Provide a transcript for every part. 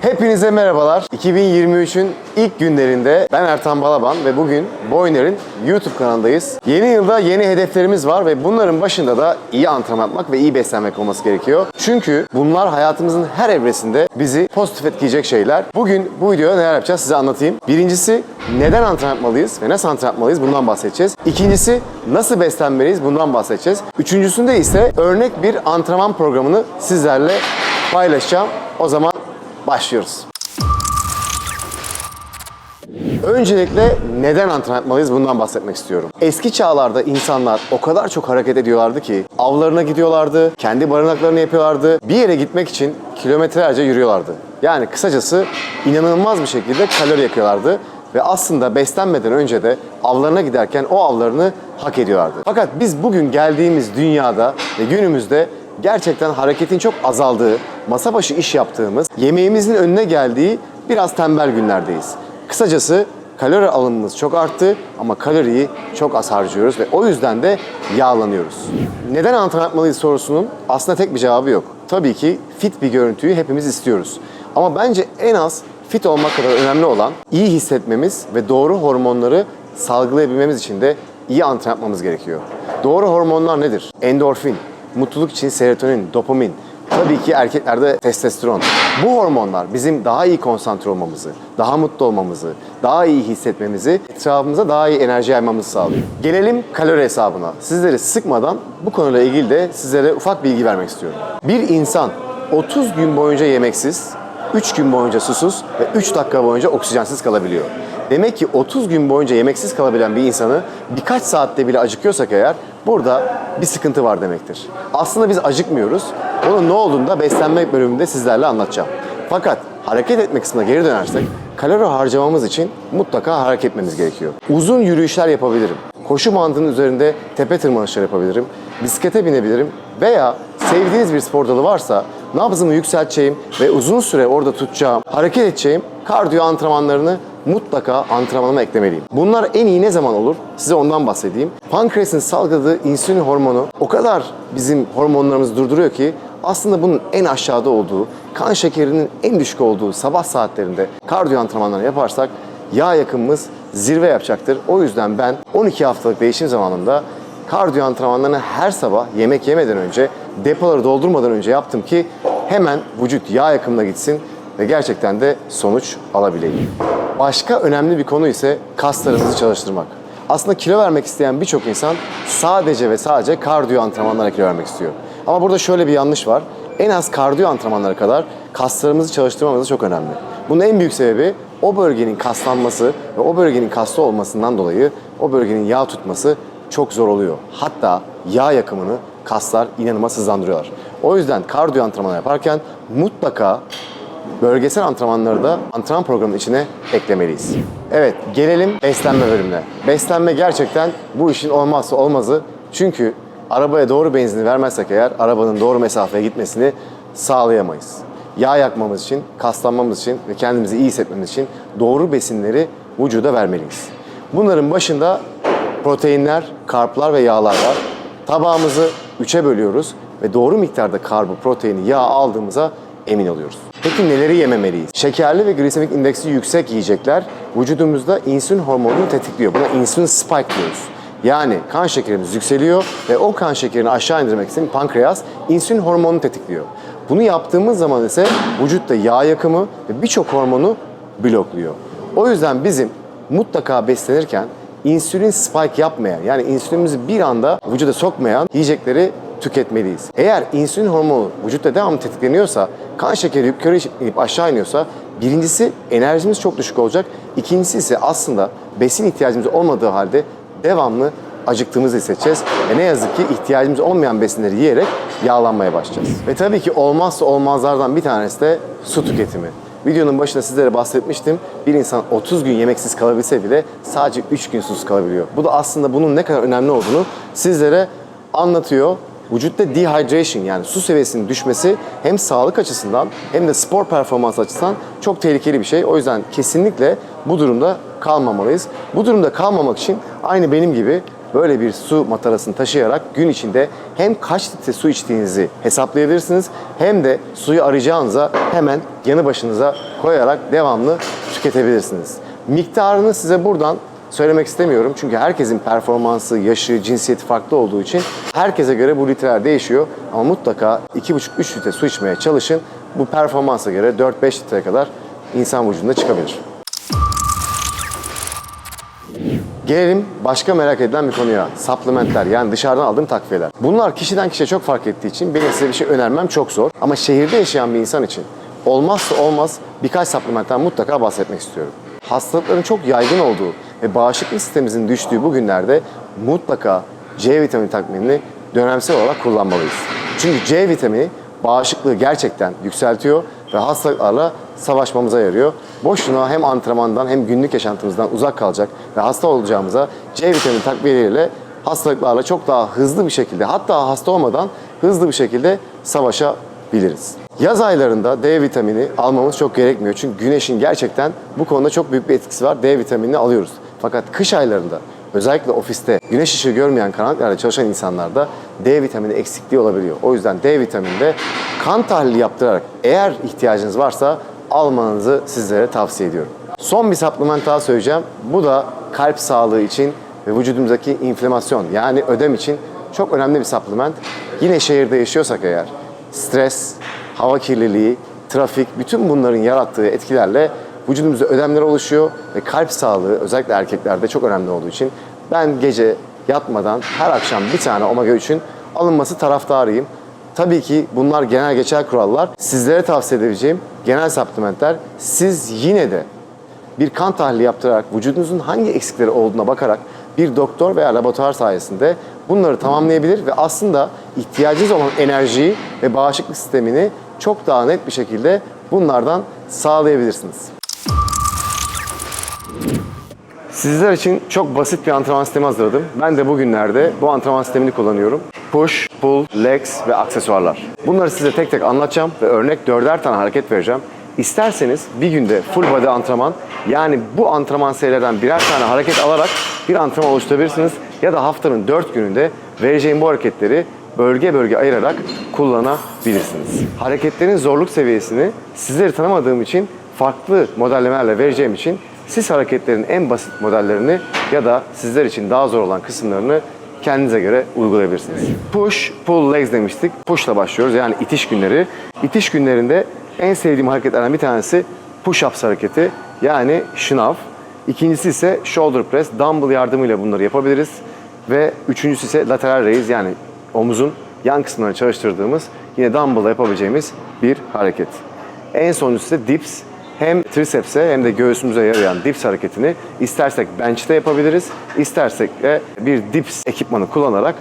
Hepinize merhabalar. 2023'ün ilk günlerinde ben Ertan Balaban ve bugün Boyner'in YouTube kanalındayız. Yeni yılda yeni hedeflerimiz var ve bunların başında da iyi antrenman yapmak ve iyi beslenmek olması gerekiyor. Çünkü bunlar hayatımızın her evresinde bizi pozitif etkileyecek şeyler. Bugün bu videoda neler yapacağız size anlatayım. Birincisi neden antrenman yapmalıyız ve nasıl antrenman yapmalıyız bundan bahsedeceğiz. İkincisi nasıl beslenmeliyiz bundan bahsedeceğiz. Üçüncüsünde ise örnek bir antrenman programını sizlerle paylaşacağım. O zaman başlıyoruz. Öncelikle neden antrenman yapmalıyız bundan bahsetmek istiyorum. Eski çağlarda insanlar o kadar çok hareket ediyorlardı ki avlarına gidiyorlardı, kendi barınaklarını yapıyorlardı. Bir yere gitmek için kilometrelerce yürüyorlardı. Yani kısacası inanılmaz bir şekilde kalori yakıyorlardı ve aslında beslenmeden önce de avlarına giderken o avlarını hak ediyorlardı. Fakat biz bugün geldiğimiz dünyada ve günümüzde gerçekten hareketin çok azaldığı, masa başı iş yaptığımız, yemeğimizin önüne geldiği biraz tembel günlerdeyiz. Kısacası kalori alımımız çok arttı ama kaloriyi çok az harcıyoruz ve o yüzden de yağlanıyoruz. Neden antrenman sorusunun aslında tek bir cevabı yok. Tabii ki fit bir görüntüyü hepimiz istiyoruz. Ama bence en az fit olmak kadar önemli olan iyi hissetmemiz ve doğru hormonları salgılayabilmemiz için de iyi antrenman yapmamız gerekiyor. Doğru hormonlar nedir? Endorfin, mutluluk için serotonin, dopamin, tabii ki erkeklerde testosteron. Bu hormonlar bizim daha iyi konsantre olmamızı, daha mutlu olmamızı, daha iyi hissetmemizi, etrafımıza daha iyi enerji yaymamızı sağlıyor. Gelelim kalori hesabına. Sizleri sıkmadan bu konuyla ilgili de sizlere ufak bilgi vermek istiyorum. Bir insan 30 gün boyunca yemeksiz, 3 gün boyunca susuz ve 3 dakika boyunca oksijensiz kalabiliyor. Demek ki 30 gün boyunca yemeksiz kalabilen bir insanı birkaç saatte bile acıkıyorsak eğer burada bir sıkıntı var demektir. Aslında biz acıkmıyoruz. Onun ne olduğunu da beslenme bölümünde sizlerle anlatacağım. Fakat hareket etme kısmına geri dönersek kalori harcamamız için mutlaka hareket etmemiz gerekiyor. Uzun yürüyüşler yapabilirim. Koşu bandının üzerinde tepe tırmanışları yapabilirim. Bisiklete binebilirim veya sevdiğiniz bir spor dalı varsa nabzımı yükselteceğim ve uzun süre orada tutacağım, hareket edeceğim kardiyo antrenmanlarını mutlaka antrenmanıma eklemeliyim. Bunlar en iyi ne zaman olur? Size ondan bahsedeyim. Pankreasın salgıladığı insülin hormonu o kadar bizim hormonlarımızı durduruyor ki aslında bunun en aşağıda olduğu, kan şekerinin en düşük olduğu sabah saatlerinde kardiyo antrenmanları yaparsak yağ yakımımız zirve yapacaktır. O yüzden ben 12 haftalık değişim zamanında kardiyo antrenmanlarını her sabah yemek yemeden önce depoları doldurmadan önce yaptım ki hemen vücut yağ yakımına gitsin ve gerçekten de sonuç alabileyim. Başka önemli bir konu ise kaslarımızı çalıştırmak. Aslında kilo vermek isteyen birçok insan sadece ve sadece kardiyo antrenmanlara kilo vermek istiyor. Ama burada şöyle bir yanlış var. En az kardiyo antrenmanları kadar kaslarımızı çalıştırmamız çok önemli. Bunun en büyük sebebi o bölgenin kaslanması ve o bölgenin kaslı olmasından dolayı o bölgenin yağ tutması çok zor oluyor. Hatta yağ yakımını kaslar inanılmaz hızlandırıyorlar. O yüzden kardiyo antrenmanı yaparken mutlaka bölgesel antrenmanları da antrenman programının içine eklemeliyiz. Evet, gelelim beslenme bölümüne. Beslenme gerçekten bu işin olmazsa olmazı. Çünkü arabaya doğru benzini vermezsek eğer arabanın doğru mesafeye gitmesini sağlayamayız. Yağ yakmamız için, kaslanmamız için ve kendimizi iyi hissetmemiz için doğru besinleri vücuda vermeliyiz. Bunların başında proteinler, karplar ve yağlar var. Tabağımızı üçe bölüyoruz ve doğru miktarda karbı, proteini, yağ aldığımıza emin oluyoruz. Peki neleri yememeliyiz? Şekerli ve glisemik indeksi yüksek yiyecekler vücudumuzda insülin hormonunu tetikliyor. Buna insülin spike diyoruz. Yani kan şekerimiz yükseliyor ve o kan şekerini aşağı indirmek için pankreas insülin hormonunu tetikliyor. Bunu yaptığımız zaman ise vücutta yağ yakımı ve birçok hormonu blokluyor. O yüzden bizim mutlaka beslenirken insülin spike yapmayan yani insülinimizi bir anda vücuda sokmayan yiyecekleri tüketmeliyiz. Eğer insülin hormonu vücutta devamlı tetikleniyorsa, kan şekeri yukarı inip aşağı iniyorsa birincisi enerjimiz çok düşük olacak. İkincisi ise aslında besin ihtiyacımız olmadığı halde devamlı acıktığımızı hissedeceğiz. Ve ne yazık ki ihtiyacımız olmayan besinleri yiyerek yağlanmaya başlayacağız. Ve tabii ki olmazsa olmazlardan bir tanesi de su tüketimi. Videonun başında sizlere bahsetmiştim. Bir insan 30 gün yemeksiz kalabilse bile sadece 3 gün susuz kalabiliyor. Bu da aslında bunun ne kadar önemli olduğunu sizlere anlatıyor. Vücutta dehydration yani su seviyesinin düşmesi hem sağlık açısından hem de spor performans açısından çok tehlikeli bir şey. O yüzden kesinlikle bu durumda kalmamalıyız. Bu durumda kalmamak için aynı benim gibi böyle bir su matarasını taşıyarak gün içinde hem kaç litre su içtiğinizi hesaplayabilirsiniz hem de suyu arayacağınıza hemen yanı başınıza koyarak devamlı tüketebilirsiniz. Miktarını size buradan söylemek istemiyorum çünkü herkesin performansı, yaşı, cinsiyeti farklı olduğu için herkese göre bu litreler değişiyor ama mutlaka 2,5-3 litre su içmeye çalışın. Bu performansa göre 4-5 litreye kadar insan vücudunda çıkabilir. Gelelim başka merak edilen bir konuya. Supplementler yani dışarıdan aldığım takviyeler. Bunlar kişiden kişiye çok fark ettiği için benim size bir şey önermem çok zor. Ama şehirde yaşayan bir insan için olmazsa olmaz birkaç supplementten mutlaka bahsetmek istiyorum. Hastalıkların çok yaygın olduğu ve bağışıklık sistemimizin düştüğü bu günlerde mutlaka C vitamini takviyeni dönemsel olarak kullanmalıyız. Çünkü C vitamini bağışıklığı gerçekten yükseltiyor ve hastalıklarla savaşmamıza yarıyor. Boşuna hem antrenmandan hem günlük yaşantımızdan uzak kalacak ve hasta olacağımıza C vitamini takviyeleriyle hastalıklarla çok daha hızlı bir şekilde hatta hasta olmadan hızlı bir şekilde savaşabiliriz. Yaz aylarında D vitamini almamız çok gerekmiyor. Çünkü güneşin gerçekten bu konuda çok büyük bir etkisi var. D vitaminini alıyoruz. Fakat kış aylarında özellikle ofiste güneş ışığı görmeyen karanlıklarda çalışan insanlarda D vitamini eksikliği olabiliyor. O yüzden D vitamininde kan tahlili yaptırarak eğer ihtiyacınız varsa almanızı sizlere tavsiye ediyorum. Son bir supplement daha söyleyeceğim. Bu da kalp sağlığı için ve vücudumuzdaki inflamasyon yani ödem için çok önemli bir supplement. Yine şehirde yaşıyorsak eğer stres, hava kirliliği, trafik bütün bunların yarattığı etkilerle vücudumuzda ödemler oluşuyor ve kalp sağlığı özellikle erkeklerde çok önemli olduğu için ben gece yatmadan her akşam bir tane omega 3'ün alınması taraftarıyım. Tabii ki bunlar genel geçer kurallar. Sizlere tavsiye edebileceğim genel supplementler siz yine de bir kan tahlili yaptırarak vücudunuzun hangi eksikleri olduğuna bakarak bir doktor veya laboratuvar sayesinde bunları tamamlayabilir ve aslında ihtiyacınız olan enerjiyi ve bağışıklık sistemini çok daha net bir şekilde bunlardan sağlayabilirsiniz. Sizler için çok basit bir antrenman sistemi hazırladım. Ben de bugünlerde bu antrenman sistemini kullanıyorum. Push, pull, legs ve aksesuarlar. Bunları size tek tek anlatacağım ve örnek dörder tane hareket vereceğim. İsterseniz bir günde full body antrenman yani bu antrenman serilerden birer tane hareket alarak bir antrenman oluşturabilirsiniz. Ya da haftanın dört gününde vereceğim bu hareketleri bölge bölge ayırarak kullanabilirsiniz. Hareketlerin zorluk seviyesini sizleri tanımadığım için farklı modellemelerle vereceğim için siz hareketlerin en basit modellerini ya da sizler için daha zor olan kısımlarını kendinize göre uygulayabilirsiniz. Push, pull legs demiştik. Push'la başlıyoruz yani itiş günleri. İtiş günlerinde en sevdiğim hareketlerden bir tanesi push-ups hareketi yani şınav. İkincisi ise shoulder press, dumbbell yardımıyla bunları yapabiliriz. Ve üçüncüsü ise lateral raise yani omuzun yan kısımlarını çalıştırdığımız yine dumbbell'la yapabileceğimiz bir hareket. En sonuncusu ise dips. Hem triceps'e hem de göğsümüze yarayan dips hareketini istersek bench'te yapabiliriz, istersek de bir dips ekipmanı kullanarak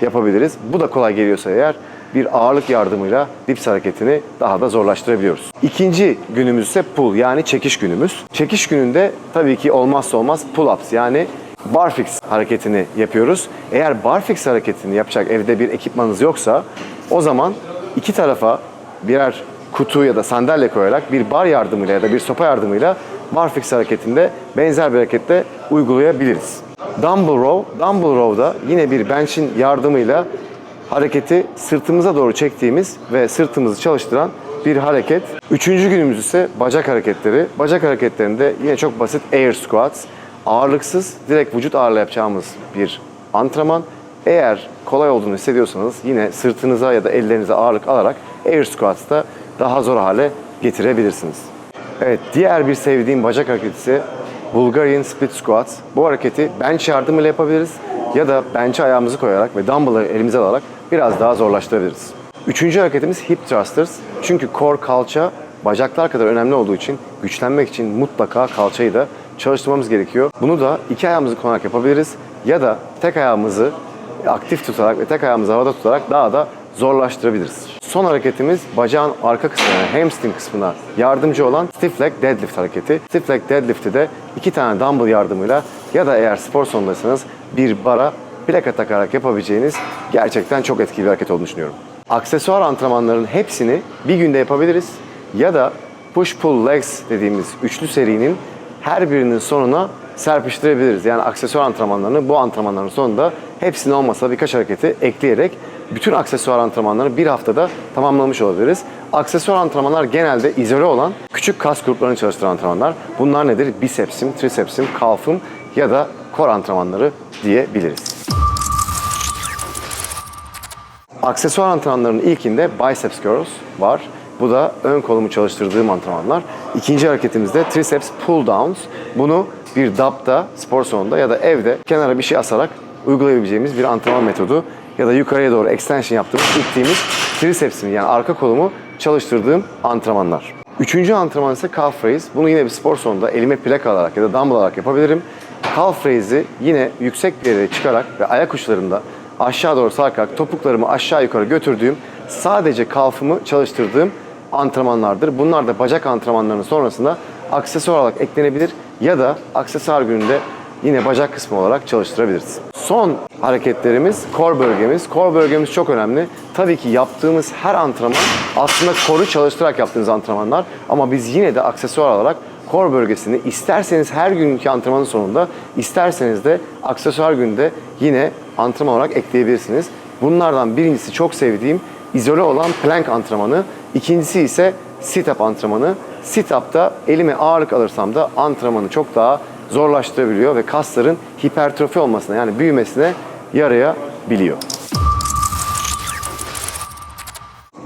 yapabiliriz. Bu da kolay geliyorsa eğer bir ağırlık yardımıyla dips hareketini daha da zorlaştırabiliyoruz. İkinci günümüz ise pull yani çekiş günümüz. Çekiş gününde tabii ki olmazsa olmaz pull-ups yani barfix hareketini yapıyoruz. Eğer barfix hareketini yapacak evde bir ekipmanınız yoksa o zaman iki tarafa birer kutu ya da sandalye koyarak bir bar yardımıyla ya da bir sopa yardımıyla barfix hareketinde benzer bir harekette uygulayabiliriz. Dumbbell row, dumbbell row'da yine bir bench'in yardımıyla hareketi sırtımıza doğru çektiğimiz ve sırtımızı çalıştıran bir hareket. Üçüncü günümüz ise bacak hareketleri. Bacak hareketlerinde yine çok basit air squats. Ağırlıksız, direkt vücut ağırlığı yapacağımız bir antrenman. Eğer kolay olduğunu hissediyorsanız yine sırtınıza ya da ellerinize ağırlık alarak air squats'ta daha zor hale getirebilirsiniz. Evet, diğer bir sevdiğim bacak hareketi Bulgarian Split Squats. Bu hareketi bench yardımıyla yapabiliriz ya da bench'e ayağımızı koyarak ve dumbbell'ı elimize alarak biraz daha zorlaştırabiliriz. Üçüncü hareketimiz hip thrusters. Çünkü core kalça bacaklar kadar önemli olduğu için güçlenmek için mutlaka kalçayı da çalıştırmamız gerekiyor. Bunu da iki ayağımızı konarak yapabiliriz ya da tek ayağımızı aktif tutarak ve tek ayağımızı havada tutarak daha da zorlaştırabiliriz. Son hareketimiz bacağın arka kısmına, hamstring kısmına yardımcı olan stiff leg deadlift hareketi. Stiff leg deadlift'i de iki tane dumbbell yardımıyla ya da eğer spor salonundaysanız bir bara plaka takarak yapabileceğiniz gerçekten çok etkili bir hareket olduğunu düşünüyorum. Aksesuar antrenmanların hepsini bir günde yapabiliriz ya da push pull legs dediğimiz üçlü serinin her birinin sonuna serpiştirebiliriz. Yani aksesuar antrenmanlarını bu antrenmanların sonunda hepsini olmasa birkaç hareketi ekleyerek bütün aksesuar antrenmanlarını bir haftada tamamlamış olabiliriz. Aksesuar antrenmanlar genelde izole olan küçük kas gruplarını çalıştıran antrenmanlar. Bunlar nedir? Bisepsim, trisepsim, kalfım ya da kor antrenmanları diyebiliriz. Aksesuar antrenmanlarının ilkinde biceps curls var. Bu da ön kolumu çalıştırdığım antrenmanlar. İkinci hareketimizde triceps pull downs. Bunu bir DAP'ta, spor salonunda ya da evde kenara bir şey asarak uygulayabileceğimiz bir antrenman metodu. Ya da yukarıya doğru extension yaptığımız, ittiğimiz tricepsimi yani arka kolumu çalıştırdığım antrenmanlar. Üçüncü antrenman ise calf raise. Bunu yine bir spor salonunda elime plak alarak ya da dumbbell alarak yapabilirim. Calf raise'i yine yüksek bir yere çıkarak ve ayak uçlarında aşağı doğru sarkarak topuklarımı aşağı yukarı götürdüğüm sadece kalfımı çalıştırdığım antrenmanlardır. Bunlar da bacak antrenmanlarının sonrasında aksesuar olarak eklenebilir ya da aksesuar gününde yine bacak kısmı olarak çalıştırabiliriz. Son hareketlerimiz core bölgemiz. Core bölgemiz çok önemli. Tabii ki yaptığımız her antrenman aslında koru çalıştırarak yaptığınız antrenmanlar ama biz yine de aksesuar olarak core bölgesini isterseniz her günkü antrenmanın sonunda isterseniz de aksesuar günde yine antrenman olarak ekleyebilirsiniz. Bunlardan birincisi çok sevdiğim izole olan plank antrenmanı. İkincisi ise sit-up antrenmanı. Sit-up'ta elime ağırlık alırsam da antrenmanı çok daha zorlaştırabiliyor ve kasların hipertrofi olmasına yani büyümesine yarayabiliyor.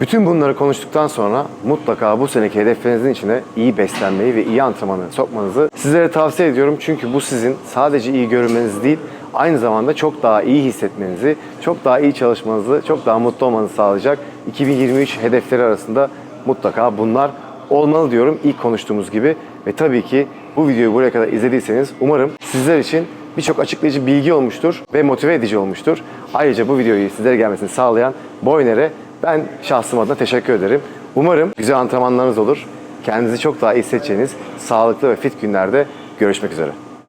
Bütün bunları konuştuktan sonra mutlaka bu seneki hedeflerinizin içine iyi beslenmeyi ve iyi antrenmanı sokmanızı sizlere tavsiye ediyorum. Çünkü bu sizin sadece iyi görünmeniz değil, aynı zamanda çok daha iyi hissetmenizi, çok daha iyi çalışmanızı, çok daha mutlu olmanızı sağlayacak 2023 hedefleri arasında mutlaka bunlar olmalı diyorum ilk konuştuğumuz gibi. Ve tabii ki bu videoyu buraya kadar izlediyseniz umarım sizler için birçok açıklayıcı bilgi olmuştur ve motive edici olmuştur. Ayrıca bu videoyu sizlere gelmesini sağlayan Boyner'e ben şahsım adına teşekkür ederim. Umarım güzel antrenmanlarınız olur. Kendinizi çok daha iyi hissedeceğiniz sağlıklı ve fit günlerde görüşmek üzere.